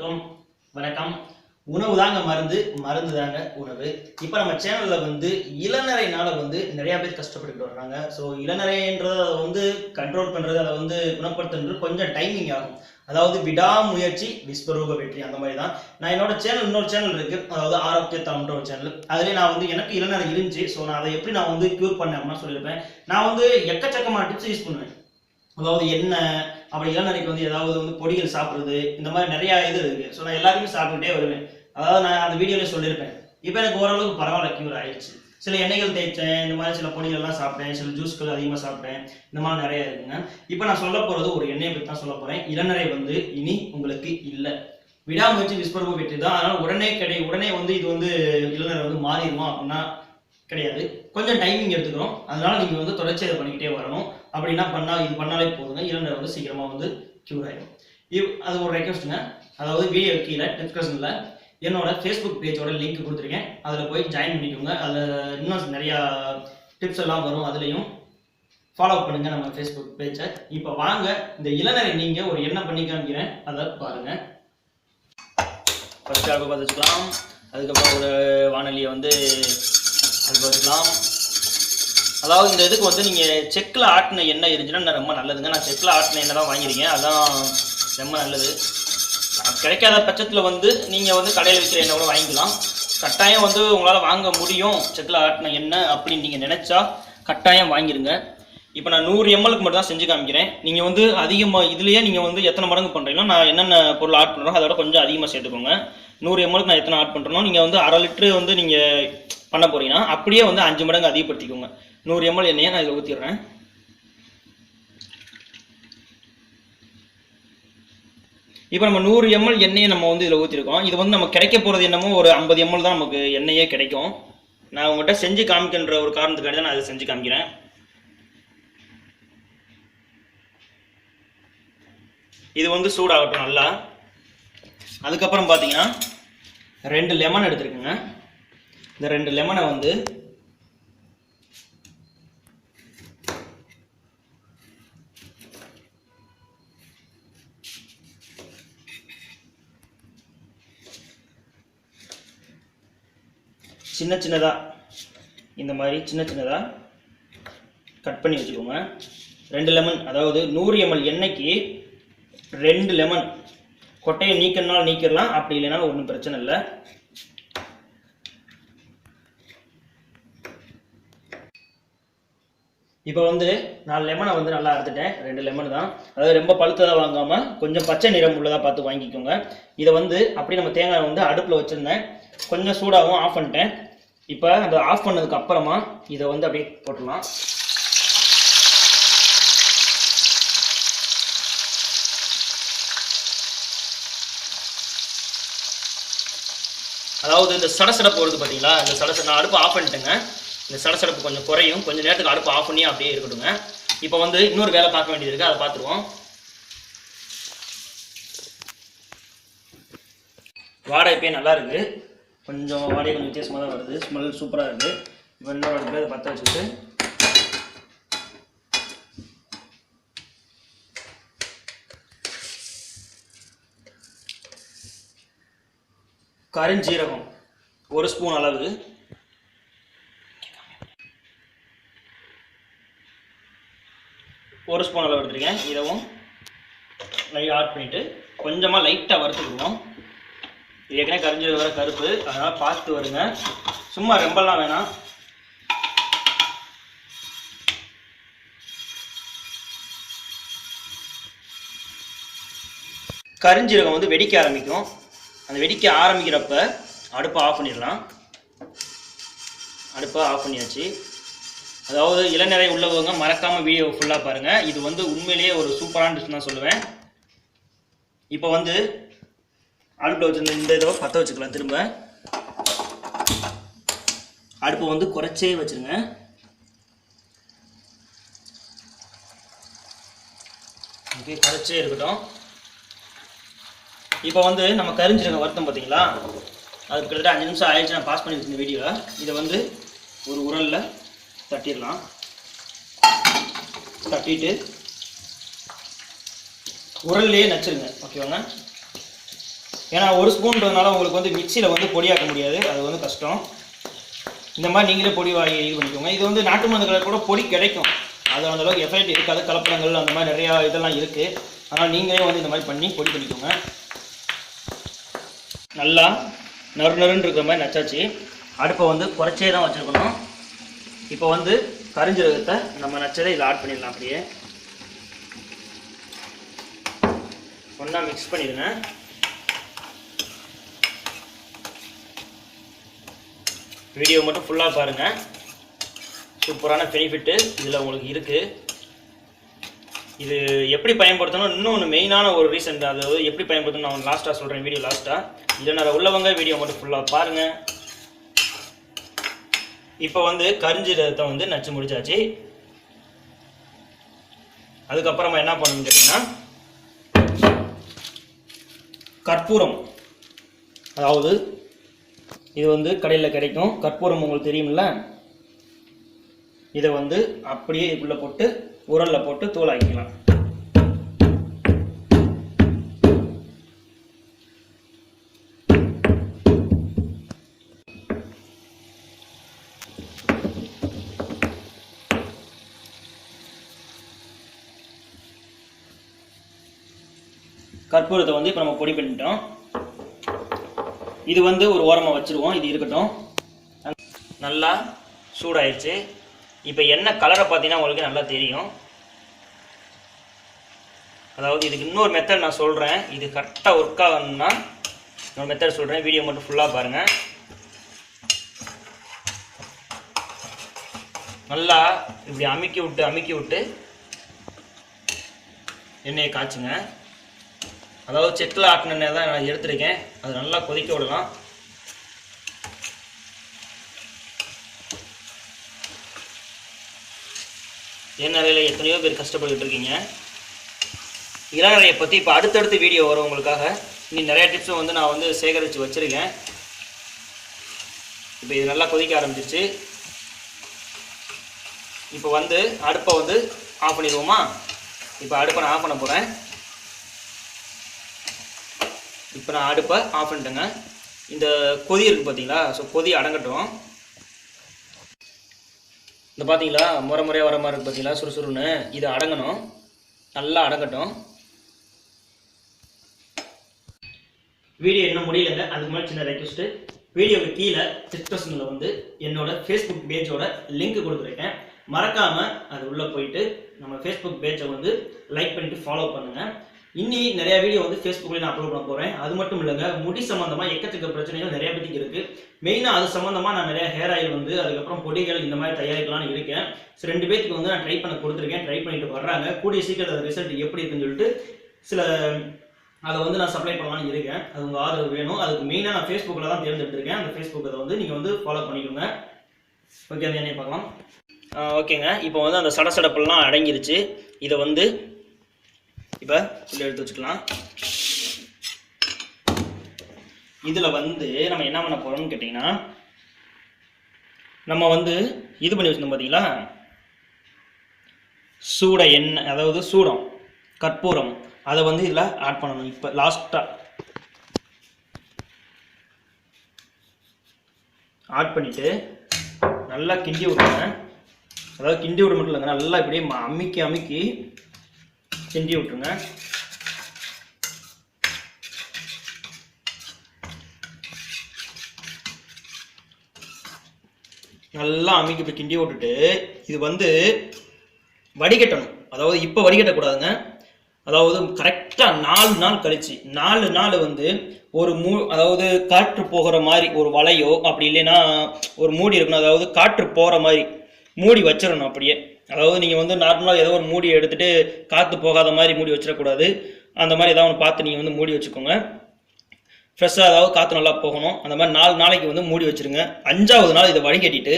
வணக்கம். வணக்கம். உணவு தாங்க மருந்து மருந்து தாங்க உணவு. இப்போ நம்ம சேனல்ல வந்து இளநரைனால வந்து நிறைய பேர் கஷ்டப்பட்டு வர்றாங்க. ஸோ இளநரைன்றத வந்து கண்ட்ரோல் பண்றது அதை வந்து குணப்படுத்துறது கொஞ்சம் டைமிங் ஆகும். அதாவது விடாமுயற்சி விஸ்வரூப வெற்றி அந்த மாதிரி தான். நான் என்னோட சேனல் இன்னொரு சேனல் இருக்கு. அதாவது ஆரோக்கிய தமிழ் ஒரு சேனல் அதுலேயே நான் வந்து எனக்கு இளநரை இருந்துச்சு. ஸோ நான் அதை எப்படி நான் வந்து க்யூர் பண்ணேன் அப்படின்னு சொல்லியிருப்பேன். நான் வந்து எக்கச்சக்கமான டிப்ஸ் யூஸ் பண்ணுவேன். அதாவது எண்ணெய் அப்படி இளநரைக்கு வந்து ஏதாவது வந்து பொடிகள் சாப்பிடுறது இந்த மாதிரி நிறைய இது இருக்கு. ஸோ நான் எல்லாத்தையுமே சாப்பிட்டுட்டே வருவேன். அதாவது நான் அந்த வீடியோல சொல்லியிருப்பேன். இப்போ எனக்கு ஓரளவுக்கு பரவாயில்ல கியூர் ஆயிடுச்சு. சில எண்ணெய்கள் தேய்ச்சேன் இந்த மாதிரி சில பொடிகள்லாம் சாப்பிட்டேன் சில ஜூஸ்கள் அதிகமாக சாப்பிட்டேன் இந்த மாதிரி நிறைய இருக்குங்க. இப்போ நான் சொல்ல போகிறது ஒரு எண்ணெயை பற்றி தான் சொல்ல போகிறேன் இளநரை வந்து இனி உங்களுக்கு இல்லை. விடாமுயற்சி விஸ்வரூப வெற்றி தான். அதனால் உடனே கிடை உடனே வந்து இது வந்து இளநரை வந்து மாறிடுமா அப்படின்னா கிடையாது. கொஞ்சம் டைமிங் எடுத்துக்கிறோம் அதனால நீங்கள் வந்து தொடர்ச்சி அதை பண்ணிக்கிட்டே வரணும். அப்படின்னா பண்ணால் இது பண்ணாலே போதுங்க. இரண்டு வந்து சீக்கிரமாக வந்து க்யூர் ஆகிடும் இவ் அது ஒரு ரெக்வஸ்ட்டுங்க அதாவது வீடியோ கீழே டிஸ்கிரிப்ஷனில் என்னோட ஃபேஸ்புக் பேஜோட லிங்க் கொடுத்துருக்கேன். அதில் போய் ஜாயின் பண்ணிக்கோங்க. அதில் இன்னும் நிறையா டிப்ஸ் எல்லாம் வரும். அதுலேயும் ஃபாலோ பண்ணுங்க நம்ம ஃபேஸ்புக் பேஜை இப்போ வாங்க. இந்த இளநரை நீங்கள் ஒரு என்ன பண்ணி காமிக்கிறேன் அதை பாருங்க. ஃபர்ஸ்ட் அடுப்பு பார்த்து வச்சுக்கலாம் அதுக்கப்புறம் ஒரு வானொலியை வந்து அது பார்த்துக்கலாம். அதாவது இந்த இதுக்கு வந்து நீங்கள் செக்கில் ஆட்டின எண்ணெய் இருந்துச்சுன்னா ரொம்ப நல்லதுங்க. நான் செக்கில் ஆட்டின எண்ணெய் தான் வாங்கியிருக்கேன். அதான் ரொம்ப நல்லது. கிடைக்காத பட்சத்தில் வந்து நீங்கள் வந்து கடையில் விற்கிற எண்ணெய் கூட வாங்கிக்கலாம். கட்டாயம் வந்து உங்களால் வாங்க முடியும் செக்கில் ஆட்டின எண்ணெய் அப்படின்னு நீங்கள் நினச்சா கட்டாயம் வாங்கிடுங்க இப்போ நான் நூறு எம்எல்க்கு மட்டும் தான் செஞ்சு காமிக்கிறேன். நீங்கள் வந்து அதிகமாக இதுலேயே நீங்கள் வந்து எத்தனை மடங்கு பண்ணுறீங்களோ நான் என்னென்ன பொருள் ஆட் பண்ணுறோம் அதோட கொஞ்சம் அதிகமாக சேர்த்துக்கோங்க. நூறு எம்எல்க்கு நான் எத்தனை ஆட் பண்ணுறனோ நீங்கள் வந்து அரை லிட்டரு வந்து நீங்கள் பண்ண போகிறீங்கன்னா அப்படியே வந்து அஞ்சு மடங்கு அதிகப்படுத்திக்கோங்க. நூறு எம்எல் எண்ணெயை நான் இதில் ஊற்றிடுறேன் இப்போ நம்ம நூறு எம்எல் எண்ணெயை நம்ம வந்து இதில் ஊற்றிருக்கோம் இது வந்து நம்ம கிடைக்க போகிறது என்னமோ ஒரு ஐம்பது எம்எல் தான் நமக்கு எண்ணெயே கிடைக்கும். நான் உங்கள்கிட்ட செஞ்சு காமிக்கின்ற ஒரு காரணத்துக்காக தான் நான் அதை செஞ்சு காமிக்கிறேன். இது வந்து சூடாகட்டும் நல்லா. அதுக்கப்புறம் பார்த்தீங்கன்னா ரெண்டு லெமன் எடுத்துருக்குங்க. இந்த ரெண்டு லெமனை வந்து சின்ன சின்னதாக இந்த மாதிரி சின்ன சின்னதாக கட் பண்ணி வச்சுக்கோங்க. ரெண்டு லெமன் அதாவது நூறு எம்எல் எண்ணெய்க்கு ரெண்டு லெமன் கொட்டையை நீக்கணும்னாலும் நீக்கிடலாம் அப்படி இல்லைனா ஒன்றும் பிரச்சனை இல்லை. இப்போ வந்து நாலு லெமனை வந்து நல்லா அறுத்துட்டேன். ரெண்டு லெமன் தான். அதாவது ரொம்ப பழுத்ததாக வாங்காமல் கொஞ்சம் பச்சை நிறம் உள்ளதாக பார்த்து வாங்கிக்கோங்க. இதை வந்து அப்படியே நம்ம தேங்காய் வந்து அடுப்பில் வச்சுருந்தேன். கொஞ்சம் சூடாகவும் ஆஃப் பண்ணிட்டேன். இப்போ அந்த ஆஃப் பண்ணதுக்கு அப்புறமா இதை வந்து அப்படியே போட்டுடலாம். அதாவது இந்த சடசடப்பு வருது பார்த்தீங்களா இந்த சடசட நான் அடுப்பு ஆஃப் பண்ணிட்டேங்க. இந்த சடசடப்பு கொஞ்சம் குறையும். கொஞ்சம் நேரத்துக்கு அடுப்பு ஆஃப் பண்ணி அப்படியே இருக்கட்டுங்க. இப்போ வந்து இன்னொரு வேலை பார்க்க வேண்டியது இருக்குது அதை பார்த்துருவோம். வாடகை இப்பயே நல்லா இருக்குது கொஞ்சம் வாடகை கொஞ்சம் வித்தியாசமாக தான் வருது. ஸ்மெல் சூப்பராக இருக்குது இப்போ இன்னொரு அடுப்பில் அதை பற்ற வச்சுட்டு கருஞ்சீரகம் ஒரு ஸ்பூன் அளவு. ஒரு ஸ்பூன் அளவு எடுத்துருக்கேன். இதவும் லைட் ஆட் பண்ணிவிட்டு கொஞ்சமாக லைட்டாக வறுத்துக்குவோம் ஏற்கனவே கரைஞ்சது வர கருப்பு. அதனால் பார்த்து வருங்க. சும்மா ரொம்பலாம் வேணாம். கரிஞ்சீரகம் வந்து வெடிக்க ஆரம்பிக்கும். அந்த வெடிக்க ஆரம்பிக்கிறப்ப அடுப்பை ஆஃப் பண்ணிடலாம். அடுப்பை ஆஃப் பண்ணியாச்சு. அதாவது இளநிறை உள்ளவங்க மறக்காமல் வீடியோ ஃபுல்லாக பாருங்கள் இது வந்து உண்மையிலேயே ஒரு சூப்பரான டிஷ் தான் சொல்லுவேன். இப்போ வந்து அடுப்பில் வச்சுருந்த இந்த இதை பற்ற வச்சுக்கலாம் திரும்ப. அடுப்பை வந்து குறைச்சே வச்சுருங்க. ஓகே குறைச்சே இருக்கட்டும். இப்போ வந்து நம்ம கரிஞ்சிருங்க வருத்தம் பார்த்தீங்களா அது கிட்டத்தட்ட அஞ்சு நிமிஷம் ஆயிடுச்சு நான் பாஸ் பண்ணி வச்சிருந்த வீடியோவில் இதை வந்து ஒரு உரலில் தட்டிடலாம். தட்டிட்டு உரல்லையே நச்சுருங்க. ஓகேவாங்க? ஏன்னா ஒரு ஸ்பூன்றதுனால உங்களுக்கு வந்து மிக்சியில் வந்து பொடியாக்க முடியாது. அது வந்து கஷ்டம். இந்த மாதிரி நீங்களே பொடி வாங்கி இது பண்ணிக்கோங்க. இது வந்து நாட்டு மருந்துகளை கூட பொடி கிடைக்கும். அது அந்த அளவுக்கு எஃபெக்ட் இருக்காது. கலப்படங்கள் அந்த மாதிரி நிறையா இதெல்லாம் இருக்குது அதனால் நீங்களே வந்து இந்த மாதிரி பண்ணி பொடி பண்ணிக்கோங்க. நல்லா நறு நறுன்னு இருக்கிற மாதிரி நச்சாச்சு. அடுப்பை வந்து குறைச்சே தான் வச்சுருக்கணும். இப்போ வந்து கரிஞ்சீரகத்தை நம்ம நச்சதை இதில் ஆட் பண்ணிடலாம் அப்படியே. ஒன்றா மிக்ஸ் பண்ணிடுங்க. வீடியோ மட்டும் ஃபுல்லாக பாருங்கள் சூப்பரான பெனிஃபிட்டு இதில் உங்களுக்கு இருக்குது இது எப்படி பயன்படுத்தணும்? இன்னொன்று மெயினான ஒரு ரீசன் அதாவது எப்படி பயன்படுத்தணும் நான் லாஸ்ட்டாக சொல்கிறேன் வீடியோ லாஸ்ட்டாக இல்லைனா உள்ளவங்க வீடியோ மட்டும் ஃபுல்லாக பாருங்கள் இப்போ வந்து கரிஞ்சீரகத்தை வந்து நச்சு முடிச்சாச்சு. அதுக்கப்புறமா என்ன பண்ணணும் கேட்டிங்கன்னா கற்பூரம். அதாவது இது வந்து கடையில் கிடைக்கும். கற்பூரம் உங்களுக்கு தெரியும்ல? இதை வந்து அப்படியே இதுக்குள்ளே போட்டு உரலில் போட்டு தூளாக்கிக்கலாம் கற்பூரத்தை வந்து இப்போ நம்ம பொடி பண்ணிட்டோம். இது வந்து ஒரு ஓரமாக வச்சுருவோம். இது இருக்கட்டும். நல்லா சூடாயிடுச்சு இப்போ என்ன கலரை பார்த்தீங்கன்னா உங்களுக்கு நல்லா தெரியும். அதாவது இதுக்கு இன்னொரு மெத்தட் நான் சொல்கிறேன் இது கரெக்டாக ஒர்க் ஆகணும்னா இன்னொரு மெத்தட் சொல்கிறேன் வீடியோ மட்டும் ஃபுல்லாக பாருங்கள் நல்லா இப்படி அமுக்கி விட்டு அமுக்கி விட்டு எண்ணெயை காய்ச்சுங்க. அதாவது செக்கில் ஆட்டின தான் நான் எடுத்திருக்கேன். அது நல்லா கொதிக்க விடலாம். எண்ணெயில் எத்தனையோ பேர் கஷ்டப்பட்டுட்டு இருக்கீங்க. இளநரையை பற்றி இப்போ அடுத்தடுத்து வீடியோ வரும் உங்களுக்காக. இன்னும் நிறைய டிப்ஸும் வந்து நான் வந்து சேகரித்து வச்சுருக்கேன். இப்போ இது நல்லா கொதிக்க ஆரம்பிச்சிருச்சு. இப்போ வந்து அடுப்பை வந்து ஆஃப் பண்ணிடுவோமா? இப்போ அடுப்பை நான் ஆஃப் பண்ண போகிறேன் இப்போ நான் அடுப்பை ஆஃப் பண்ணிட்டேங்க. இந்த கொதி இருக்குது பார்த்தீங்களா? ஸோ கொதி அடங்கட்டும். இந்த பார்த்தீங்களா? முறை முறையாக வர மாதிரி இருக்குது பார்த்தீங்களா? சுறுசுறுன்னு இது அடங்கணும். நல்லா அடங்கட்டும். வீடியோ இன்னும் முடியலங்க. அதுக்கு முன்னாடி சின்ன ரெக்வஸ்ட்டு வீடியோவுக்கு கீழே டிஸ்கிரிப்ஷனில் வந்து என்னோட ஃபேஸ்புக் பேஜோட லிங்க் கொடுத்துருக்கேன். மறக்காமல் அது உள்ளே போயிட்டு நம்ம ஃபேஸ்புக் பேஜை வந்து லைக் பண்ணிட்டு ஃபாலோ பண்ணுங்கள் இன்னி நிறைய வீடியோ வந்து ஃபேஸ்புக்கில் நான் அப்லோட் பண்ண போகிறேன் அது மட்டும் இல்லைங்க முடி சம்மந்தமாக எக்கச்சக்க பிரச்சனைகள் நிறைய பேருக்கு இருக்குது மெயினாக அது சம்மந்தமாக நான் நிறைய ஹேர் ஆயில் வந்து அதுக்கப்புறம் பொடிகள் இந்த மாதிரி தயாரிக்கலாம்னு இருக்கேன். ஸோ ரெண்டு பேத்துக்கு வந்து நான் ட்ரை பண்ண கொடுத்துருக்கேன். ட்ரை பண்ணிட்டு வர்றாங்க. கூடிய சீக்கிரம் அது ரிசல்ட் எப்படி இருக்குன்னு சொல்லிட்டு சில அதை வந்து நான் சப்ளை பண்ணலாம்னு இருக்கேன். அது உங்கள் ஆதரவு வேணும். அதுக்கு மெயினாக நான் ஃபேஸ்புக்கில் தான் தேர்ந்தெடுத்திருக்கேன். அந்த ஃபேஸ்புக் அதை வந்து நீங்கள் வந்து ஃபாலோ பண்ணிக்கோங்க. ஓகே அந்த என்னைய பார்க்கலாம். ஓகேங்க இப்போ வந்து அந்த சடசடப்பெல்லாம் அடங்கிருச்சு. இதை வந்து இப்போ உள்ள எடுத்து வச்சுக்கலாம். இதில் வந்து நம்ம என்ன பண்ண போகிறோம்னு கேட்டிங்கன்னா நம்ம வந்து இது பண்ணி வச்சிருந்தோம் பார்த்தீங்களா சூட எண்ணெய் அதாவது சூடம் கற்பூரம் அதை வந்து இதில் ஆட் பண்ணணும். இப்போ லாஸ்ட்டாக ஆட் பண்ணிவிட்டு நல்லா கிண்டி விட்ருங்க அதாவது கிண்டி விட மட்டும் இல்லைங்க நல்லா இப்படியே அமுக்கி அமுக்கி கிண்டி விட்ருங்க நல்லா அமுக்கி இப்படி கிண்டி விட்டுட்டு இது வந்து வடிகட்டணும். அதாவது இப்போ வடிகட்டக்கூடாதுங்க. அதாவது கரெக்டாக நாலு நாள் கழிச்சு நாலு நாள் வந்து ஒரு மூ அதாவது காற்று போகிற மாதிரி ஒரு வலையோ அப்படி இல்லைன்னா ஒரு மூடி இருக்கணும். அதாவது காற்று போகிற மாதிரி மூடி வச்சிடணும் அப்படியே. அதாவது நீங்கள் வந்து நார்மலாக ஏதோ ஒரு மூடி எடுத்துகிட்டு காற்று போகாத மாதிரி மூடி வச்சிடக்கூடாது. அந்த மாதிரி ஏதாவது ஒன்று பார்த்து நீங்கள் வந்து மூடி வச்சுக்கோங்க. ஃப்ரெஷ்ஷாக ஏதாவது காற்று நல்லா போகணும். அந்த மாதிரி நாலு நாளைக்கு வந்து மூடி வச்சிருங்க. அஞ்சாவது நாள் இதை வடிகட்டிட்டு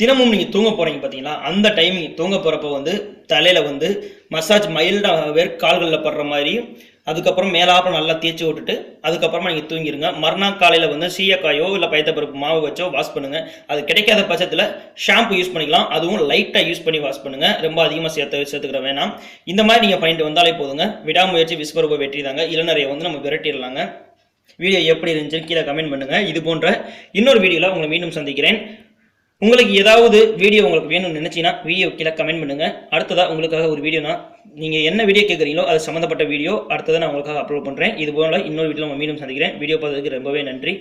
தினமும் நீங்கள் தூங்க போகிறீங்க பார்த்தீங்களா அந்த டைமிங் தூங்க போகிறப்ப வந்து தலையில் வந்து மசாஜ் மைல்டாக வெறும் கால்களில் படுற மாதிரி அதுக்கப்புறம் மேலாப்புல நல்லா தேய்ச்சி விட்டுட்டு அதுக்கப்புறமா நீங்கள் தூங்கிடுங்க மறுநாள் காலையில் வந்து சீயக்காயோ இல்லை பைத்தப்பருப்பு மாவு வச்சோ வாஷ் பண்ணுங்கள் அது கிடைக்காத பட்சத்தில் ஷாம்பு யூஸ் பண்ணிக்கலாம். அதுவும் லைட்டாக யூஸ் பண்ணி வாஷ் பண்ணுங்கள் ரொம்ப அதிகமாக சேர்த்து சேர்த்துக்கிற வேணாம். இந்த மாதிரி நீங்கள் பண்ணிட்டு வந்தாலே போதுங்க. விடாமுயற்சி விஸ்வரூப வெற்றி தாங்க. இளநரையை வந்து நம்ம விரட்டிடலாங்க. வீடியோ எப்படி இருந்துச்சு கீழே கமெண்ட் பண்ணுங்கள் இது போன்ற இன்னொரு வீடியோவில் உங்களை மீண்டும் சந்திக்கிறேன். உங்களுக்கு ஏதாவது வீடியோ உங்களுக்கு வேணும்னு நினச்சிங்கன்னா வீடியோ கீழே கமெண்ட் பண்ணுங்கள் அடுத்ததாக உங்களுக்காக ஒரு வீடியோனா நீங்கள் என்ன வீடியோ கேட்குறீங்களோ அது சம்மந்தப்பட்ட வீடியோ அடுத்ததாக நான் உங்களுக்காக அப்லோட் பண்ணுறேன் இது போல இன்னொரு வீட்டில் உங்களை மீண்டும் சந்திக்கிறேன். வீடியோ பார்த்ததுக்கு ரொம்பவே நன்றி.